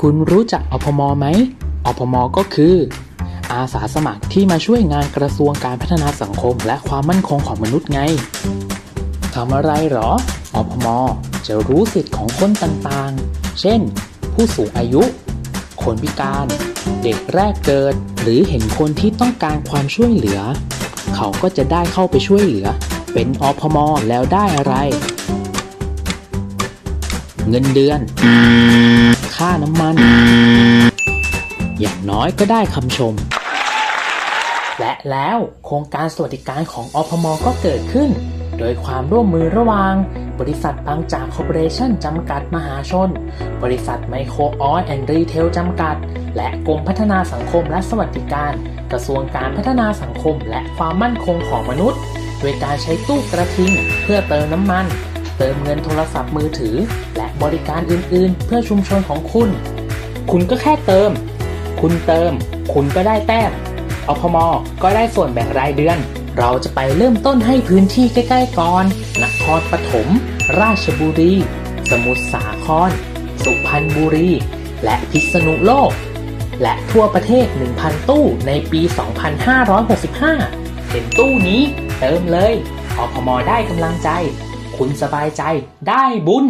คุณรู้จักอพมไหมอพมก็คือ อาสาสมัครที่มาช่วยงานกระทรวงการพัฒนาสังคม และความมั่นคงของมนุษย์ไงทำอะไรหรออพมจะรู้สิทธิ์ของคนต่างๆ เช่น ผู้สูงอายุ คนพิการ เด็กแรกเกิด หรือเห็นคนที่ต้องการความช่วยเหลือ เขาก็จะได้เข้าไปช่วยเหลือ เป็นอพมแล้วได้อะไร เงินเดือน ค่าน้ำมัน อย่างน้อยก็ได้คำชม และแล้วโครงการสวัสดิการของอพมก็เกิดขึ้น โดยความร่วมมือระหว่าง บริษัทบางจากคอร์ปอเรชั่นจำกัดมหาชน บริษัทไมโครออสแอนด์รีเทลจำกัด และกรมพัฒนาสังคมและสวัสดิการ กระทรวงการพัฒนาสังคมและความมั่นคงของมนุษย์ โดยการใช้ตู้กระทิงเพื่อเติมน้ำมัน เติมเงินโทรศัพท์มือถือ และบริการอื่นๆ เพื่อชุมชนของคุณ คุณก็แค่เติม คุณเติม คุณก็ได้แต้มอพมก็ได้ส่วนแบ่งรายเดือน เราจะไปเริ่มต้นให้พื้นที่ใกล้ๆก่อน นครปฐม ราชบุรี สมุทรสาคร สุพรรณบุรี และพิษณุโลก และทั่วประเทศ 1,000 ตู้ในปี 2565 เห็นตู้นี้เติมเลยอพมได้กำลังใจ คุณสบายใจได้บุญ